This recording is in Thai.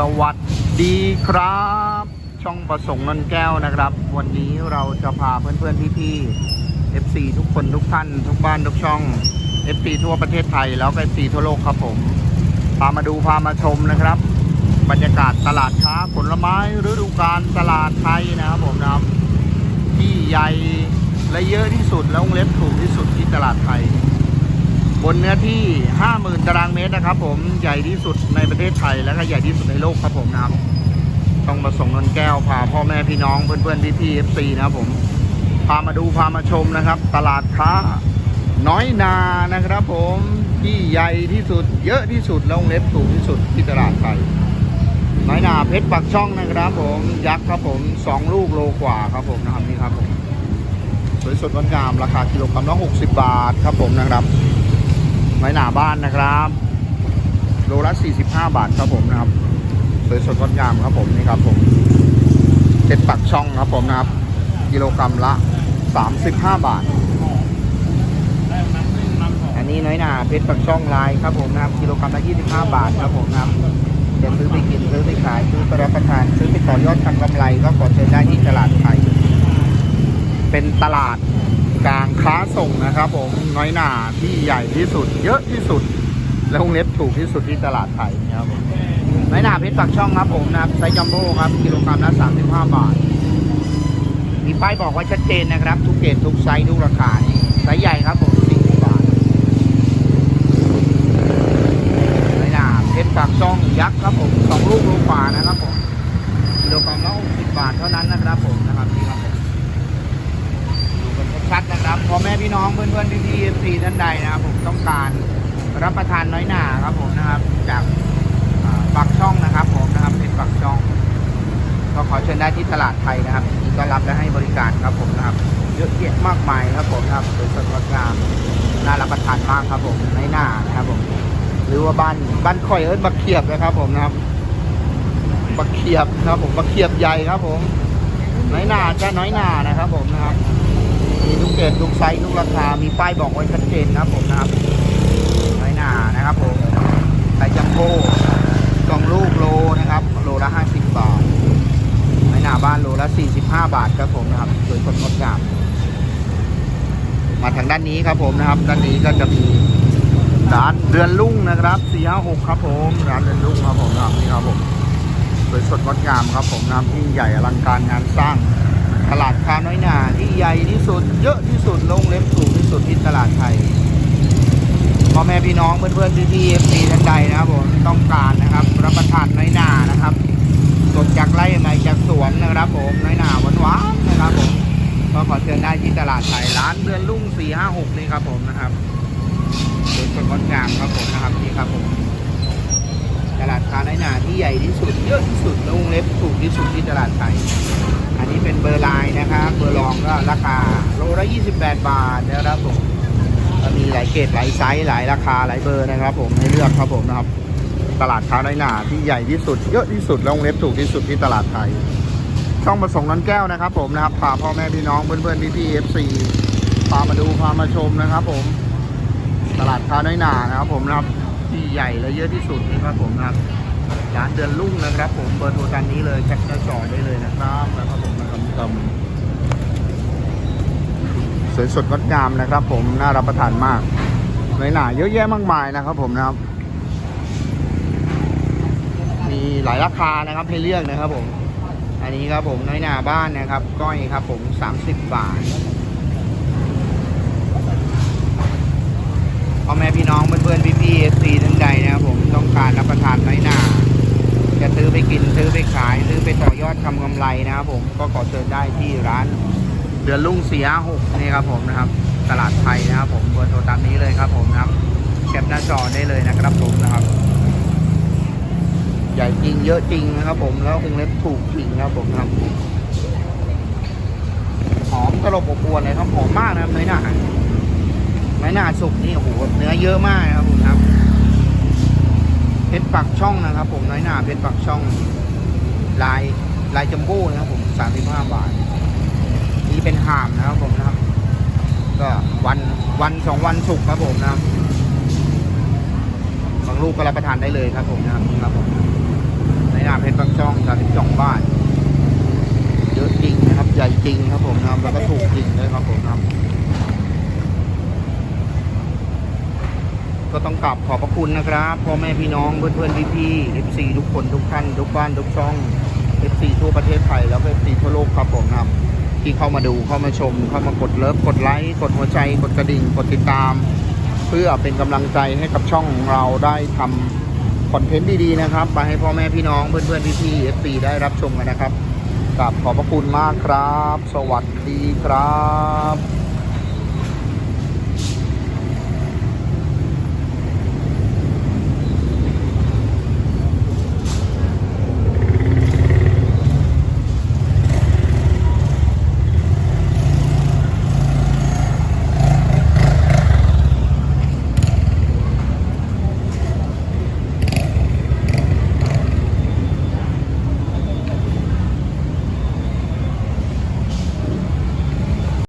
สวัสดีครับ ช่องประสงค์เงินแก้วนะครับ วันนี้เราจะพาเพื่อนๆพี่ๆ FC ทุกคนทุกท่าน ทุกบ้านทุกช่อง FC ทั่วประเทศไทยแล้วก็ FC ทั่วโลกครับผมพามาดูพามาชมนะครับ บรรยากาศตลาดค้าผลไม้ฤดูกาลตลาดไทยนะครับผมนะครับที่ใหญ่และเยอะที่สุดและวงเล็บถูกที่สุดที่ตลาดไทย บนเนื้อที่ 50,000 ตารางเมตรนะครับ ผมใหญ่ที่สุดในประเทศไทยและก็ใหญ่ที่สุดในโลกครับผมนะครับต้องมาส่งเงินแก้วพาพ่อแม่พี่น้องเพื่อนๆพี่ๆ FC นะครับผมพามาดูพามาชมนะครับ ตลาดค้าน้อยนานะครับ ผมที่ใหญ่ที่สุด เยอะที่สุดและวงเล็บถูกที่สุดที่ตลาดไทยน้อยนาเพชรปักช่องนะครับ ผมยักษ์ครับผมสองลูกโลกว่าครับผมนะครับนี่ครับผมสวยสดงดงามราคากิโลกรัมละ60 บาทครับผมนะครับ น้อยหนาบ้านนะครับโลละ 45 บาทครับผมนะครับสวยสดงดงามครับผมนี่ครับผมเพชรปักช่องครับผมนะครับ กิโลกรัมละ 35 บาท อันนี้น้อยหนาเพชรปักช่องลายครับผมนะครับกิโลกรัมละ 25 บาทครับผมนะครับจะซื้อไปกินซื้อไปขายซื้อไปรับประทานซื้อไปต่อยอดทำกำไรก็ขอเชิญได้ที่ตลาดไทยเป็นตลาด กลางค้าส่งนะครับ ผมน้อยหนาที่ใหญ่ที่สุด เยอะที่สุด และวงเล็บถูกที่สุดที่ตลาดไทยนะครับผมน้อยหนาเพชรปักช่องครับผมนะครับไซส์จัมโบ้ครับกิโลกรัมละ35 บาท มีป้ายบอกไว้ชัดเจนนะครับ ทุกเกรดทุกไซส์ทุกราคานี่ไซส์ใหญ่ครับผม40บาทน้อยหนาเพชรปักช่องยักษ์ครับผมสองลูกลูกฝานะครับผมกิโลกรัมละ60บาทเท่านั้นนะครับผมนะครับนี่ครับ ชัดๆนะครับพอแม่พี่น้องเพื่อนๆพี่ๆเอฟซีท่านใดนะครับผมต้องการรับประทานน้อยหนาครับผมนะครับ จากปากช่องนะครับ ผมนะครับเป็นปากช่อง ก็ขอเชิญได้ที่ตลาดไทยนะครับยินดีต้อนรับและให้บริการครับผมนะครับเยอะแยะมากมายครับผมนะครับสวยสดงดงามน่ารับประทานมากครับผมน้อยหนานะครับผมหรือว่าบ้านบ้านข่อยเอิ้นบักเขียบนะครับ ผมนะครับบักเขียบนะครับ ผมบักเขียบใหญ่ครับ ผมน้อยหนาจะน้อยหนานะครับ ผมนะครับ มีทุกเกรดทุกไซส์ทุกราคา มีป้ายบอกไว้ชัดเจนนะครับผมนะครับน้อยหนานะครับผมไปจัมโบ้กล่องลูกโลนะครับ โลละ 50 บาทน้อยหนาบ้านโลละ 45 บาทครับผมนะครับสวยสดงดงามมาทางด้านนี้ครับผมนะครับ ด้านนี้ก็จะมีร้านเรือนลุ่งนะครับ456ครับผมร้านเรือนลุ่งครับผมนะครับนี่ครับผมสวยสดงดงามครับผมนะครับที่งใหญ่อลังการงานสร้าง ตลาดค้าน้อยหนาที่ใหญ่ที่สุด เยอะที่สุดลงเล็บถูกที่สุดที่ตลาดไทยพ่อแม่พี่น้องเพื่อนๆพี่ๆเอฟซีท่านใดนะครับผมต้องการนะครับ รับประทานน้อยหนานะครับสดจากไร่ใหม่จากสวนนะครับ ผมน้อยหนาหวานๆนะครับผมก็ขอเชิญได้ที่ตลาดไทยร้านเดือนลุ่งสี่ห้าหกนี่ครับผมนะครับสวยสดงดงามครับผมนะครับนี่ครับผม ลาดค้าน้อยหนาที่ใหญ่ที่สุดเยอะที่สุดและวงเล็บถูกที่สุดที่ตลาดไทย อันนี้เป็นเบอร์ไลน์นะครับเบอร์รองก็ราคาโลละ28 บาทนะครับผมมีหลายเกรดหลายไซส์หลายราคาหลายเบอร์นะครับ ผมให้เลือกครับผมนะครับ ตลาดค้าน้อยหนาที่ใหญ่ที่สุด เยอะที่สุดและวงเล็บถูกที่สุดที่ตลาดไทย ช่องประสงค์น้นแก้วนะครับ ผมนะครับพาพ่อแม่พี่น้องเพื่อนๆพี่ๆเอฟซีพามาดูพามาชมนะครับ ผม ตลาดค้าน้อยหนานะครับ ผมนะครับ ที่ใหญ่และเยอะที่สุดนี่ครับผมนะครับร้านเดือนลุ่งนะครับ ผมเบอร์โทรตามนี้เลยแจ็คจะจอได้เลยนะครับนะครับผมนะครับครับสวยสดงดงามนะครับ ผมน่ารับประทานมากหน่อยหนาเยอะแยะมากมายนะครับ ผมนะครับ มีหลายราคานะครับให้เลือกนะครับ ผม อันนี้ครับผมน้อยหนาบ้านนะครับ ก้อยครับ ผม30บาทพ่อแม่พี่น้องเพื่อนๆพี่ๆเอฟซี นะครับผมก็ขอเชิญได้ที่ร้านเดือนลุ่งสี่ห้าหกนี่ครับผมนะครับ ตลาดไทยนะครับผมเบอร์โทรตามนี้เลยครับผมนะครับแคปหน้าจอได้เลยนะครับผมนะครับ ใหญ่จริงเยอะจริงนะครับผมแล้วคงเล็บถูกจริงนะครับผมนะครับหอมตลบอบอวนเลยครับหอมมากนะครับเนื้อหนาเนื้อหนาสุกนี่โอ้โหเนื้อเยอะมากนะครับผมนะครับเพชรปักช่องนะครับ ผมน้อยหนาเพชรปักช่องลาย ลายจัมโบ้นะครับผมสามสิบห้าบาท นี่เป็นห่ามนะครับผมนะครับ ก็วันวันสองวันสุกครับผมนะครับบางลูกก็รับประทานได้เลยครับผมนะครับนี่ครับผมน้อยหนาช่อง32บาทเยอะจริงนะครับ ใหญ่จริงครับผมนะครับ แล้วก็ถูกจริงด้วยครับผมนะครับก็ต้องกราบขอบพระคุณนะครับพ่อแม่พี่น้องเพื่อนเพื่อนพี่พี่ๆ FC ทุกคนทุกท่านทุกบ้านทุกช่อง FC ทั่วประเทศไทยแล้วก็ FC ทั่วโลกครับผมนะครับ ที่เข้ามาดูเข้ามาชม เข้ามากดเลิฟกดไลค์กดหัวใจ กดกระดิ่งกดติดตาม เพื่อเป็นกำลังใจให้กับช่องของเราได้ทำคอนเทนต์ดีๆนะครับมาให้พ่อแม่พี่น้องเพื่อนเพื่อนพี่พี่ๆ FC ได้รับชมกันนะครับกราบขอบพระคุณมากครับ สวัสดีครับ